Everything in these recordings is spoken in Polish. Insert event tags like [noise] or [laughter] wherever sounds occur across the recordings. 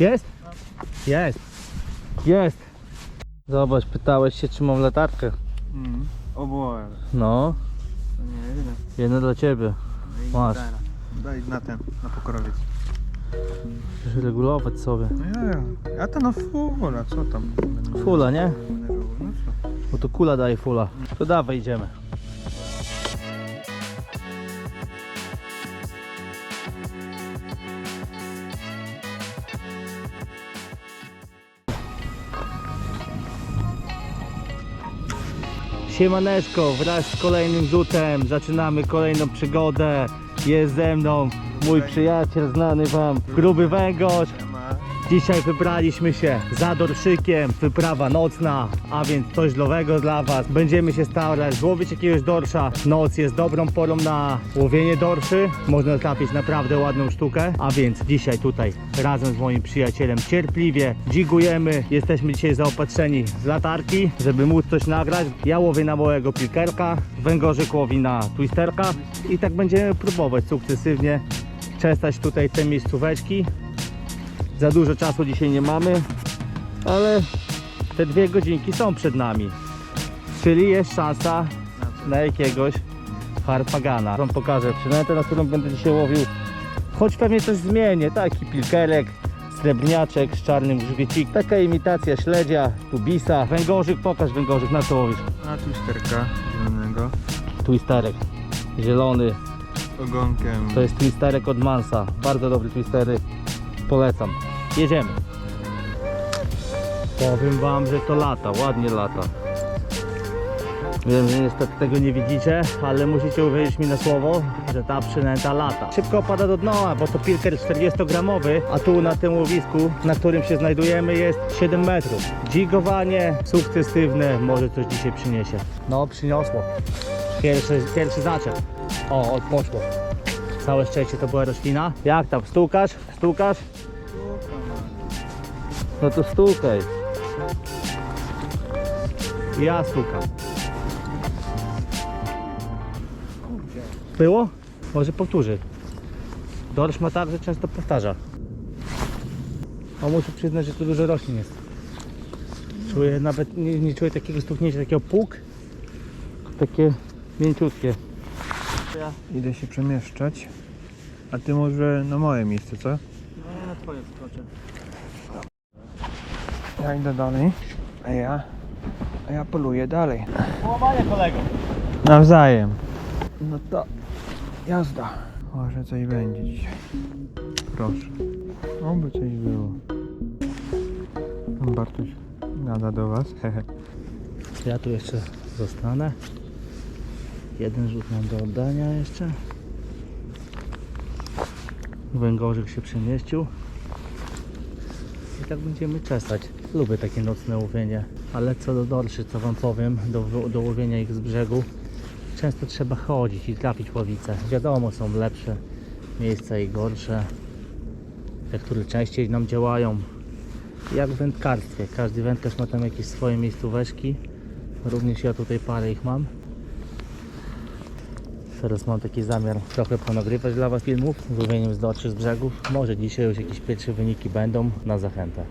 Jest? Jest. Jest. Zobacz, pytałeś się, czy mam latarkę. Mm. Oboje. No, To nie jest. jedno dla ciebie. No i Masz. Daj, daj na ten, na pokrowiec. Musisz regulować sobie. No ja, ja. To no fula, co tam? Fula, nie? No? Bo tu kula daje fula. To dawaj, idziemy. Siemaneczko, wraz z kolejnym rzutem zaczynamy kolejną przygodę. Jest ze mną mój przyjaciel, znany wam, Gruby Węgorz. Dzisiaj wybraliśmy się za dorszykiem, wyprawa nocna, a więc coś nowego dla Was. Będziemy się starać złowić jakiegoś dorsza. Noc jest dobrą porą na łowienie dorszy. Można trafić naprawdę ładną sztukę, a więc dzisiaj tutaj razem z moim przyjacielem cierpliwie dzigujemy. Jesteśmy dzisiaj zaopatrzeni z latarki, żeby móc coś nagrać. Ja łowię na małego pilkerka, węgorzyk łowi na twisterka i tak będziemy próbować sukcesywnie czesać tutaj te miejscóweczki. Za dużo czasu dzisiaj nie mamy, ale te dwie godzinki są przed nami. Czyli jest szansa Na jakiegoś harpagana. Wam pokażę przynętę, na którą będę dzisiaj łowił. Choć pewnie coś zmienię, taki pilkerek, srebrniaczek z czarnym grzbiecikiem. Taka imitacja śledzia, tubisa. Węgorzyk, pokaż węgorzyk, na co łowisz? Na twisterka zielonego. Twisterek, zielony. Ogonkiem. To jest twisterek od Mansa. Bardzo dobry twistery. Polecam. Jedziemy. Powiem wam, że to lata, ładnie lata. Wiem, że niestety tego nie widzicie, ale musicie uwierzyć mi na słowo, że ta przynęta lata. Szybko opada do dna, bo to pilker 40-gramowy, a tu na tym łowisku, na którym się znajdujemy jest 7 metrów. Dzigowanie sukcesywne może coś dzisiaj przyniesie. No, przyniosło. Pierwszy, pierwszy zaczep. O, odposzło. Całe szczęście to była roślina. Jak tam, stukasz? Stukasz? No to stukaj. Ja stukam. Było? Może powtórzy. Dorsz ma tak, że często powtarza. A muszę przyznać, że tu dużo roślin jest. Czuję nawet, nie, nie czuję takiego stuknięcia, takiego puk. Takie mięciutkie. Ja, Idę się przemieszczać. A ty może na moje miejsce, co? no ja na twoje skoczę. Ja idę dalej. A ja? A ja poluję dalej. Połamanie kolego. Nawzajem. No to jazda. Może coś będzie dzisiaj. Proszę. Oby coś było. Bartuś gada do was. [laughs] Ja tu jeszcze zostanę. Jeden rzut mam do oddania jeszcze. Węgorzyk się przemieścił. I tak będziemy czesać. Lubię takie nocne łowienie. Ale co do dorszy, co wam powiem, do, do łowienia ich z brzegu, często trzeba chodzić i trafić łowice. Wiadomo, są lepsze miejsca i gorsze. Te, które częściej nam działają. Jak w wędkarstwie. Każdy wędkarz ma tam jakieś swoje miejscóweczki. Również ja tutaj parę ich mam. Teraz mam taki zamiar trochę ponagrywać dla Was filmów z łowieniem z dorczy z brzegów. Może dzisiaj już jakieś pierwsze wyniki będą na zachętę.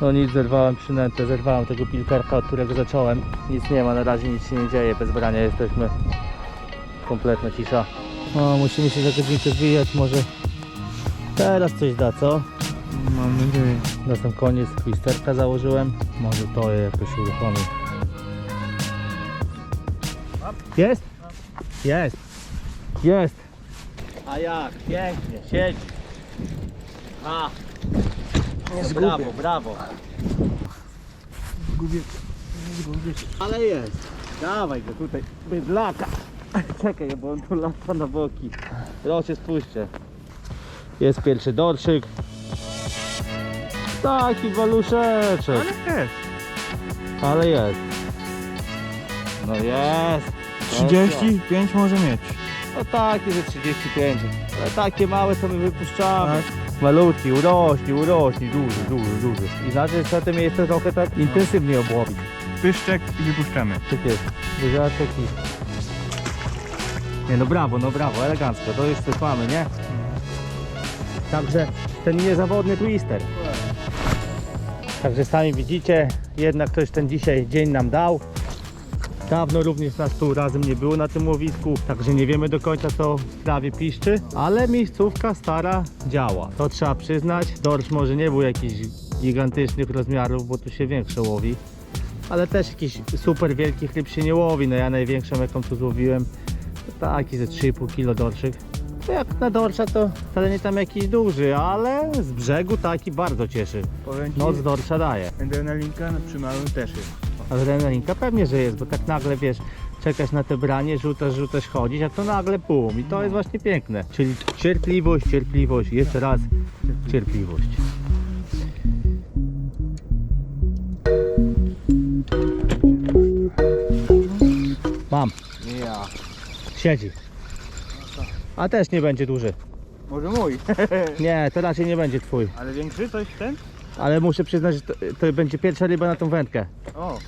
No nic, zerwałem przynętę, zerwałem tego pilkerka, od którego zacząłem. Nic nie ma, na razie nic się nie dzieje, bez brania jesteśmy. Kompletna cisza. O, musimy się za godzinkę zwijać, może teraz coś da, co? Mam nadzieję. Na sam koniec twisterka założyłem, może to je jakoś uruchomi. Jest? Jest. Jest. A jak? Pięknie, siedzi. A. Nie brawo, brawo. Zgubię. Ale jest. Dawaj go tutaj. Bydlaka. [laughs] Czekaj, bo on tu lata na boki. Proszę spuśćcie. Jest pierwszy dorszyk. Taki waluszeczek. Ale jest. Ale jest. No jest. 35 może mieć. No takie, że 35. Ale takie małe to my wypuszczamy. Tak. Malutki, urośli, urośli, duży, duży, duży. I znaczy trzeba te miejsce trochę tak intensywnie obłowić. pyszczek i wypuszczamy. Tak jest. Buziaczek i... Nie no brawo, no brawo, elegancko, to już coś mamy, nie? Także ten niezawodny twister. Także sami widzicie, jednak ktoś ten dzisiaj dzień nam dał. Dawno również nas tu razem nie było na tym łowisku, także nie wiemy do końca co w sprawie piszczy, ale miejscówka stara działa. To trzeba przyznać. Dorsz może nie był jakiś gigantycznych rozmiarów, bo tu się większe łowi, ale też jakiś super wielkich ryb się nie łowi. No ja największą jaką tu złowiłem, to taki ze 3,5 kg dorszyk. To jak na dorsza to wcale nie tam jakiś duży, ale z brzegu taki bardzo cieszy. Powiem ci, Noc dorsza daje. adrenalinka na przy małym też jest. Adrenalinka pewnie, że jest, bo tak nagle wiesz, czekasz na te branie, rzucasz, rzucasz, chodzić, a to nagle pum i to jest właśnie piękne. Czyli cierpliwość, cierpliwość, jeszcze raz cierpliwość. Mam, Ja. siedzi. A też nie będzie duży. Może mój. [laughs] Nie, to raczej nie będzie twój. Ale większy coś ten? Ale muszę przyznać, że to, to będzie pierwsza ryba na tą wędkę. O,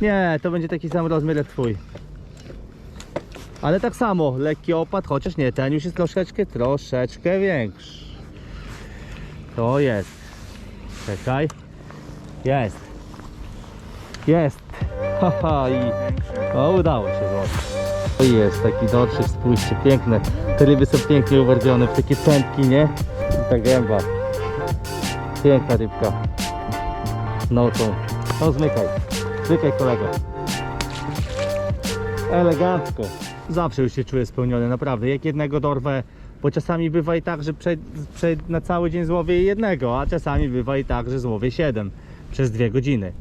Nie, to będzie taki sam rozmiar jak twój. Ale tak samo, lekki opad, chociaż nie, ten już jest troszeczkę, troszeczkę większy. To jest. Czekaj. Jest. Jest. [laughs] Haha i o, udało się. To jest taki dorszyk, spójrzcie, piękne. Te ryby są pięknie uwarwione w takie pętki, nie? I ta gęba. Piękna rybka. No to, no zmykaj. Zmykaj kolego. Elegancko. Zawsze już się czuję spełniony, naprawdę. Jak jednego dorwę, bo czasami bywa i tak, że prze, prze, na cały dzień złowię jednego, a czasami bywa i tak, że złowię 7 przez dwie godziny.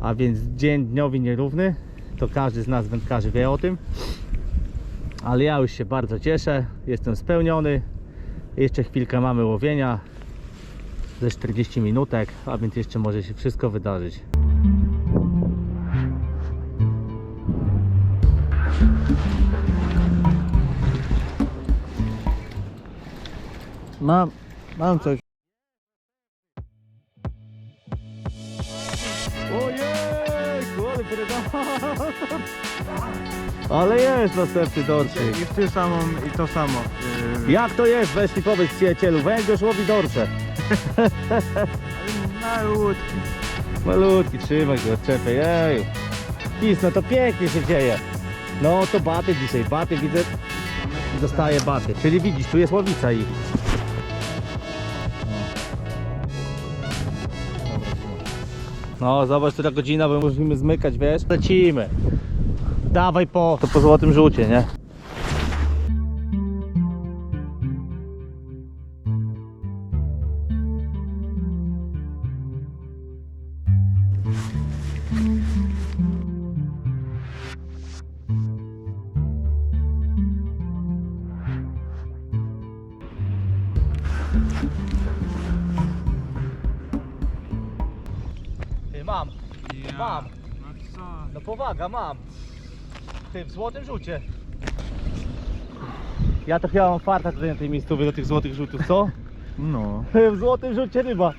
A więc dzień dniowi nierówny, to każdy z nas wędkarzy wie o tym. Ale ja już się bardzo cieszę, jestem spełniony. Jeszcze chwilkę mamy łowienia, ze 40 minutek, a więc jeszcze może się wszystko wydarzyć. mam, mam coś. Ojej, ale predator! Ale jest następny dorszyk. I w tym samą, i to samo. Yy, Jak to jest? Weź mi powiedz przyjacielu, węgorz łowi dorsze. [laughs] Malutki. Malutki, trzymaj go, odczepę, jeju. Pis, no to pięknie się dzieje. No to baty dzisiaj, baty widzę, dostaje baty. Czyli widzisz, tu jest łowica i... No, zobacz, która godzina, bo musimy zmykać, wiesz? Lecimy. Dawaj po... To po złotym rzucie, nie? Ty, mam. Mam. No co? No powaga, mam. Ty, w złotym rzucie. Ja to chyba mam farta tutaj na tej miejscowej do tych złotych rzutów, co? No, [laughs] w złotym rzucie ryba.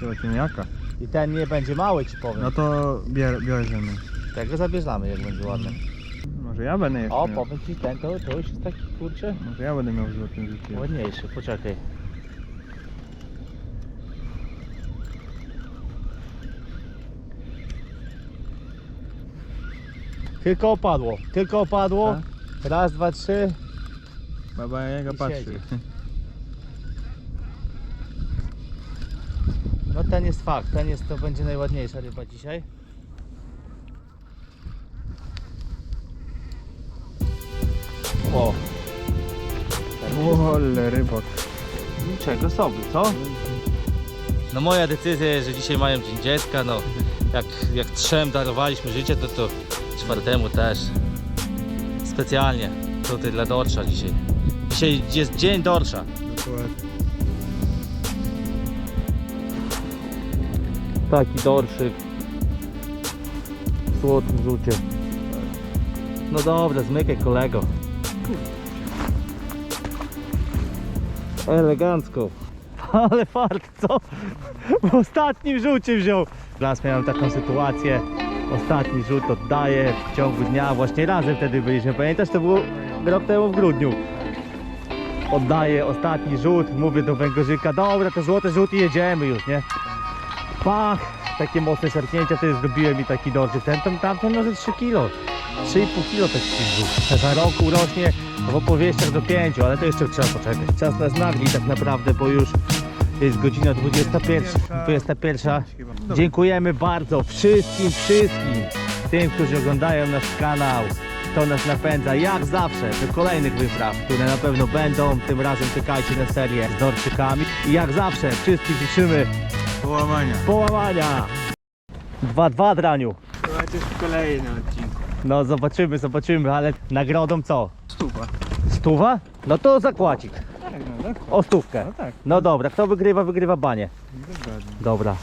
to cieniaka. I ten nie będzie mały, ci powiem. No to bier, bierzemy. Tego zabierzemy, jak będzie ładny. Może ja będę jeszcze O, miał. powiem ci, ten to, to już jest taki, kurczę, Może ja będę miał w złotym życiu. ładniejszy. Poczekaj. Tylko opadło, tylko opadło. Raz, dwa, trzy. Baba Jaga I patrzy. siedzi. [laughs] ten jest fakt, ten jest, to będzie najładniejsza ryba dzisiaj. O, Ole, rybak. niczego sobie, co? No moja decyzja jest, że dzisiaj mają Dzień Dziecka, no jak, jak trzem darowaliśmy życie, to to czwartemu też. Specjalnie, tutaj dla dorsza dzisiaj. Dzisiaj jest Dzień Dorsza. Dokładnie. Taki dorszyk w złotym rzucie. No dobra, zmykaj kolego. Elegancko. [laughs] Ale fart, co? W ostatnim rzucie wziął. raz miałem taką sytuację. Ostatni rzut oddaję w ciągu dnia, właśnie razem wtedy byliśmy. Pamiętasz, to było rok temu w grudniu. Oddaję ostatni rzut, mówię do węgorzyka, dobra, to złote rzuty jedziemy już, nie? Pach, takie mocne szarpnięcia wtedy zrobiłem i taki dorczyk. Ten tam, tamten może 3 kilo. 3,5 kilo taki rzut. Za rok urośnie w opowieściach do 5, ale to jeszcze trzeba poczekać. Czas nas nagli tak naprawdę, bo już jest godzina 21. 21. Dziękujemy bardzo wszystkim, wszystkim tym, którzy oglądają nasz kanał. To nas napędza jak zawsze do kolejnych wypraw, które na pewno będą. Tym razem czekajcie na serię z dorczykami. I jak zawsze wszystkim życzymy Połamania. połamania. 2-2 draniu. Słuchajcie z kolei na odcinku. No zobaczymy, zobaczymy, ale nagrodą co? Stuwa. Stuwa? No to zakładzik. Tak, no tak. O stówkę. No tak. No dobra, kto wygrywa, wygrywa banie. Dobra.